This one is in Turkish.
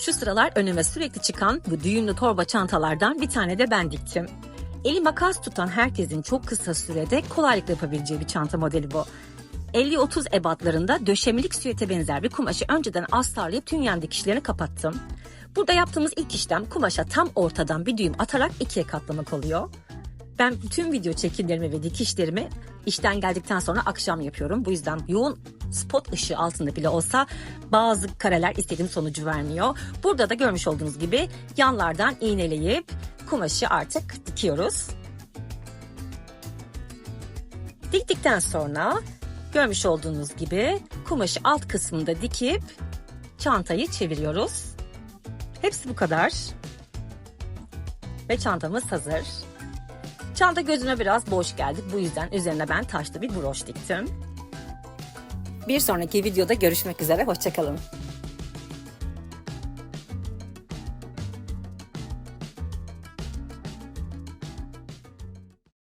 Şu sıralar önüme sürekli çıkan bu düğümlü torba çantalardan bir tane de ben diktim. Eli makas tutan herkesin çok kısa sürede kolaylıkla yapabileceği bir çanta modeli bu. 50-30 ebatlarında döşemelik süete benzer bir kumaşı önceden astarlayıp tünyen dikişlerini kapattım. Burada yaptığımız ilk işlem kumaşa tam ortadan bir düğüm atarak ikiye katlamak oluyor. Ben tüm video çekimlerimi ve dikişlerimi işten geldikten sonra akşam yapıyorum. Bu yüzden yoğun spot ışığı altında bile olsa bazı kareler istediğim sonucu vermiyor. Burada da görmüş olduğunuz gibi yanlardan iğneleyip kumaşı artık dikiyoruz. Diktikten sonra görmüş olduğunuz gibi kumaşı alt kısmında dikip çantayı çeviriyoruz. Hepsi bu kadar. Ve çantamız hazır. Çanta gözüme biraz boş geldi. Bu yüzden üzerine ben taşlı bir broş diktim. Bir sonraki videoda görüşmek üzere. Hoşçakalın.